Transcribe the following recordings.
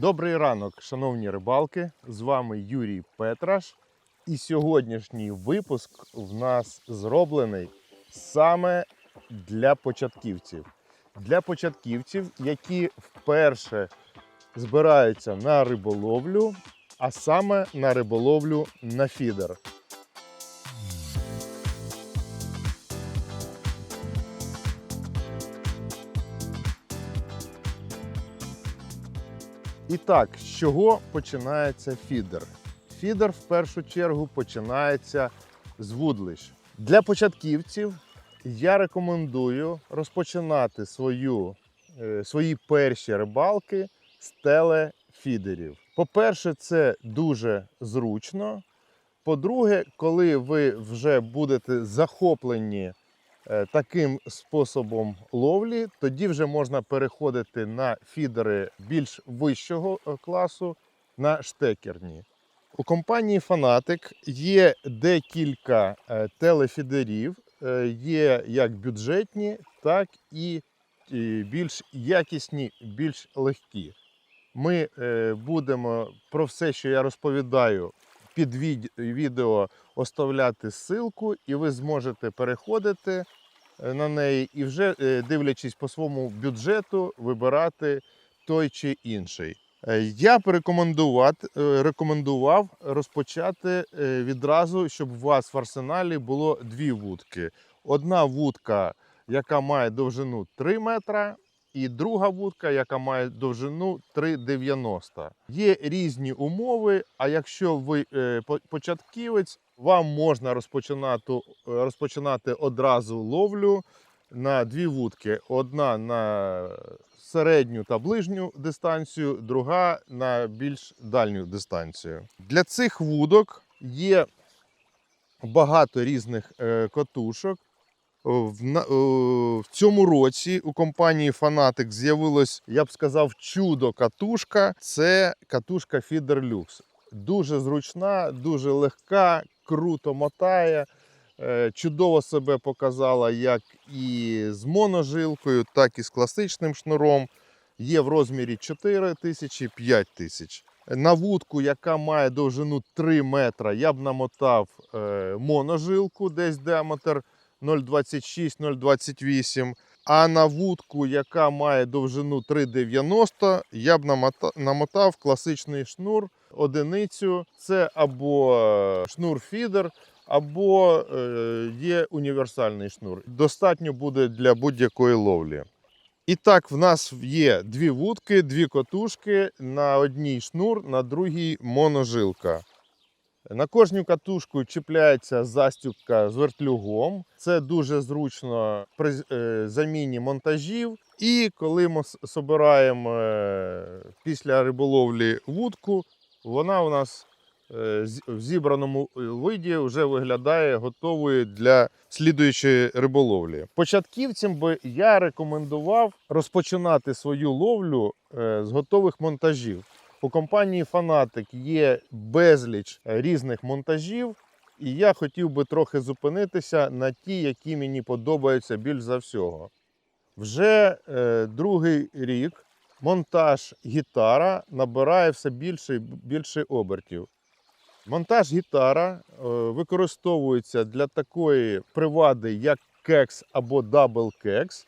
Добрий ранок, шановні рибалки. З вами Юрій Петраш. І сьогоднішній випуск в нас зроблений саме для початківців. Для початківців, які вперше збираються на риболовлю, а саме на риболовлю на фідер. І так, з чого починається фідер? Фідер в першу чергу починається з вудлищ. Для початківців я рекомендую розпочинати свою, е, свої перші рибалки з телефідерів. По-перше, це дуже зручно. По-друге, коли ви вже будете захоплені таким способом ловлі, тоді вже можна переходити на фідери більш вищого е, класу, на штекерні. У компанії Фанатик є декілька е, телефідерів, е, є як бюджетні, так і е, більш якісні, більш легкі. Ми е, будемо про все, що я розповідаю, під відео оставляти ссылку, і ви зможете переходити е, на неї і вже е, дивлячись по своєму бюджету, вибирати той чи інший. Е, Я б рекомендував розпочати відразу, щоб у вас в арсеналі було дві вудки. Одна вудка, яка має довжину 3 метра, і друга вудка, яка має довжину 3,90. Є різні умови. А якщо ви е, початківець, вам можна розпочинати, е, розпочинати одразу ловлю на дві вудки: одна на середню та ближню дистанцію, друга на більш дальню дистанцію. Для цих вудок є багато різних е, катушок. В, е, в цьому році у компанії Fanatic з'явилось, я б сказав, чудо катушка. Це катушка Feeder Lux. Дуже зручна, дуже легка, круто мотає. е, Чудово себе показала як і з моножилкою, так і з класичним шнуром. Є в розмірі 4 тисячі, 5 тисяч. На вудку, яка має довжину 3 метра, я б намотав е, моножилку, десь діаметр 0,26-0,28. А на вудку, яка має довжину 3,90, я б намотав класичний шнур, одиницю. Це або е, шнур фідер, або е, є універсальний шнур. Достатньо буде для будь-якої ловлі. І так, в нас є дві вудки, дві котушки, на одній шнур, на другій моножилка. На кожну катушку чіпляється застібка з вертлюгом. Це дуже зручно при е, заміні монтажів. І коли ми собираємо е, після риболовлі вудку, вона у нас е, в зібраному виді вже виглядає готовою для слідуючої риболовлі. Початківцям би я рекомендував розпочинати свою ловлю з готових монтажів. У компанії Fanatic є безліч різних монтажів, і я хотів би трохи зупинитися на ті, які мені подобаються більш за всього. Вже е, другий рік монтаж гітара набирає все більше і більше обертів. Монтаж гітара е, використовується для такої привади, як кекс або дабл кекс.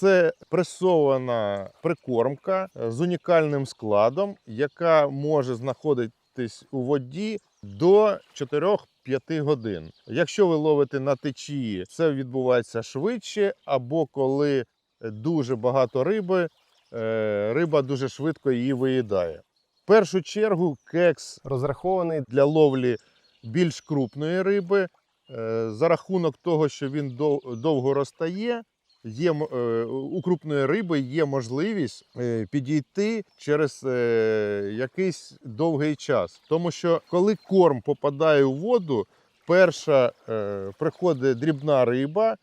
Це пресована прикормка е, з унікальним складом, яка може знаходитись у воді до 4-5 годин. Якщо ви ловите на течії, це відбувається швидше, або коли дуже багато риби, е, риба дуже швидко її виїдає. В першу чергу кекс розрахований для ловлі більш крупної риби. Е, За рахунок того, що він довго розтає, є, е, у крупної риби є можливість е, підійти через е, якийсь довгий час. Тому що коли корм попадає у воду, перша приходить дрібна риба,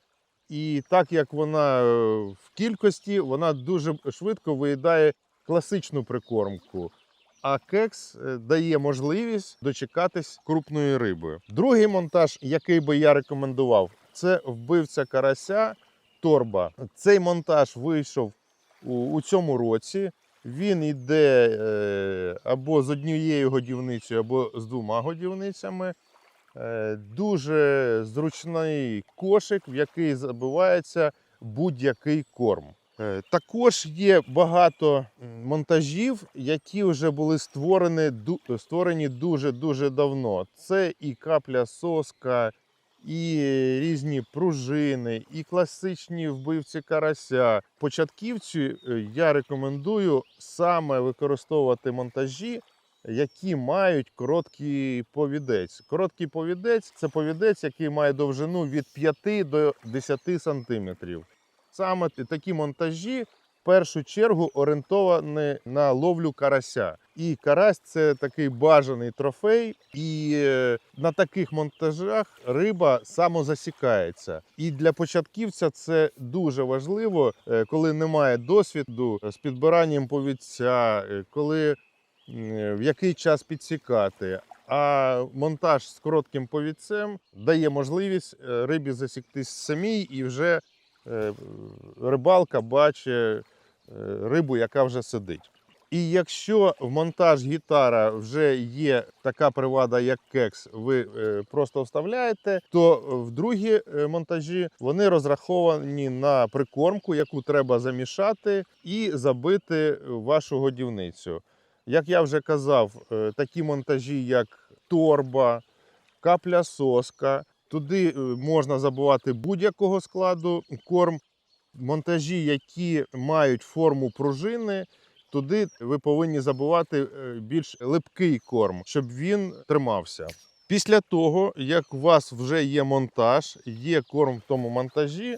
і так як вона в кількості, вона дуже швидко виїдає класичну прикормку. А кекс дає можливість дочекатись крупної риби. Другий монтаж, який би я рекомендував, це вбивця карася торба. Цей монтаж вийшов у, у цьому році. Він йде е, або з однією годівницею, або з двома годівницями. Е, Дуже зручний кошик, в який забивається будь-який корм. Е, Також є багато монтажів, які вже були створені, створені дуже-дуже давно. Це і капля соска, і різні пружини, і класичні вбивці карася. Початківцю е, я рекомендую саме використовувати монтажі, які мають короткий повідець. Короткий повідець це повідець, який має довжину від 5 до 10 сантиметрів. Саме такі монтажі в першу чергу орієнтовані на ловлю карася. І карась це такий бажаний трофей, і е, на таких монтажах риба самозасікається. І для початківця це дуже важливо, е, коли немає досвіду з підбиранням повідця, е, коли в який час підсікати. А монтаж з коротким повідцем дає можливість рибі засіктись самій і вже рибалка бачить рибу, яка вже сидить. І якщо в монтаж гітара вже є така привада, як кекс, ви е, просто вставляєте, то в другі е, монтажі вони розраховані на прикормку, яку треба замішати і забити вашу годівницю. Як я вже казав, е, такі монтажі, як торба, капля соска, туди можна забувати будь-якого складу корм. Монтажі, які мають форму пружини, туди ви повинні забувати е, більш липкий корм, щоб він тримався. Після того, як у вас вже є монтаж, є корм в тому монтажі,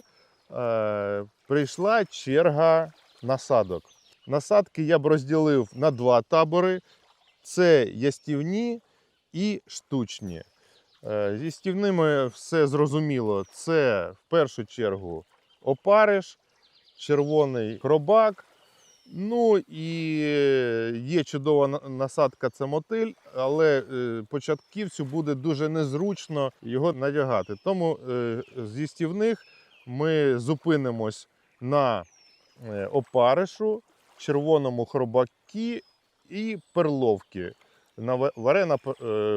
е, прийшла черга насадок. Насадки я б розділив на два табори: це ястівні і штучні. Е, Зі стівними все зрозуміло. Це в першу чергу опариш, червоний хробак. Ну і е, є чудова насадка, це мотиль, але е, початківцю буде дуже незручно його надягати. Тому е, зі стівних ми зупинимось на опаришу, червоному хробакі і перловки. На Варена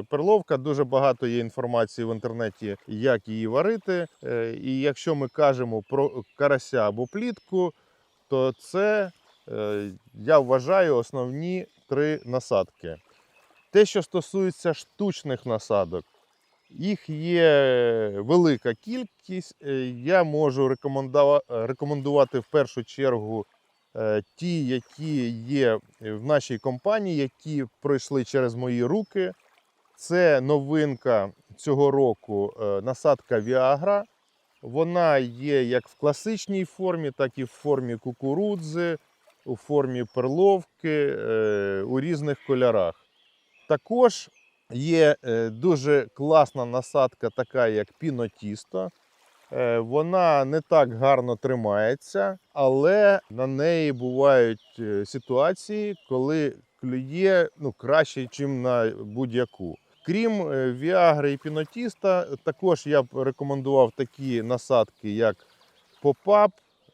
перловка, дуже багато є інформації в інтернеті, як її варити. І якщо ми кажемо про карася або плітку, то це, я вважаю, основні три насадки. Те, що стосується штучних насадок, їх є велика кількість. Е, Я можу рекомендувати в першу чергу е, ті, які є в нашій компанії, які пройшли через мої руки. Це новинка цього року е, насадка Viagra. Вона є як в класичній формі, так і в формі кукурудзи, у формі перловки, е, у різних кольорах. Також є е, дуже класна насадка, така як пінотісто. Е, Вона не так гарно тримається, але на неї бувають ситуації, коли клює ну, краще, ніж на будь-яку. Крім Віагри і Пінотіста, також я б рекомендував такі насадки, як Попап,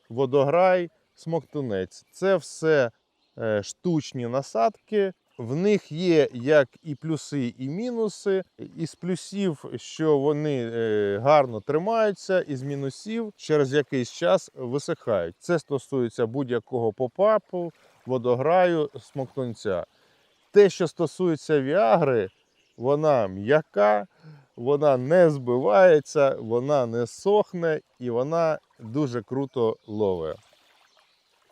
Водограй, Смоктунець. Це все е, штучні насадки. В них є як і плюси, і мінуси. Із плюсів, що вони е, гарно тримаються, із мінусів через якийсь час висихають. Це стосується будь-якого попапу, водограю, смоктунця. Те, що стосується віагри, вона м'яка, вона не збивається, вона не сохне і вона дуже круто ловить.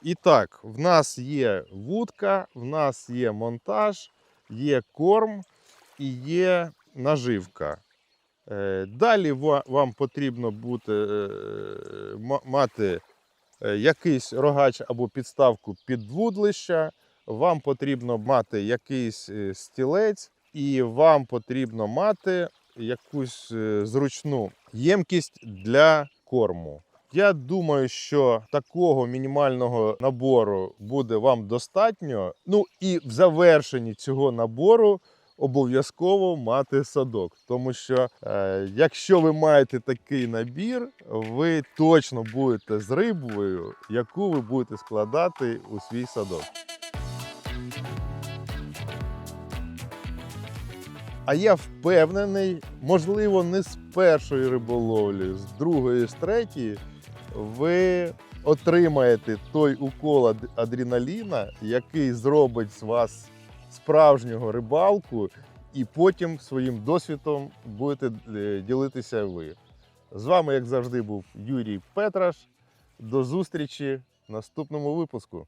І так, в нас є вудка, в нас є монтаж, є корм і є наживка. Е, Далі вам потрібно бути, е, мати е, якийсь рогач або підставку під вудлища, вам потрібно мати якийсь е, стілець, і вам потрібно мати якусь зручну ємкість для корму. Я думаю, що такого мінімального набору буде вам достатньо. Ну і в завершенні цього набору обов'язково мати садок. Тому що, е, якщо ви маєте такий набір, ви точно будете з рибою, яку ви будете складати у свій садок. А я впевнений, можливо, не з першої риболовлі, з другої, з третьої ви отримаєте той укол адреналіна, який зробить з вас справжнього рибалку, і потім своїм досвідом будете е, ділитися ви. З вами, як завжди, був Юрій Петраш. До зустрічі в наступному випуску.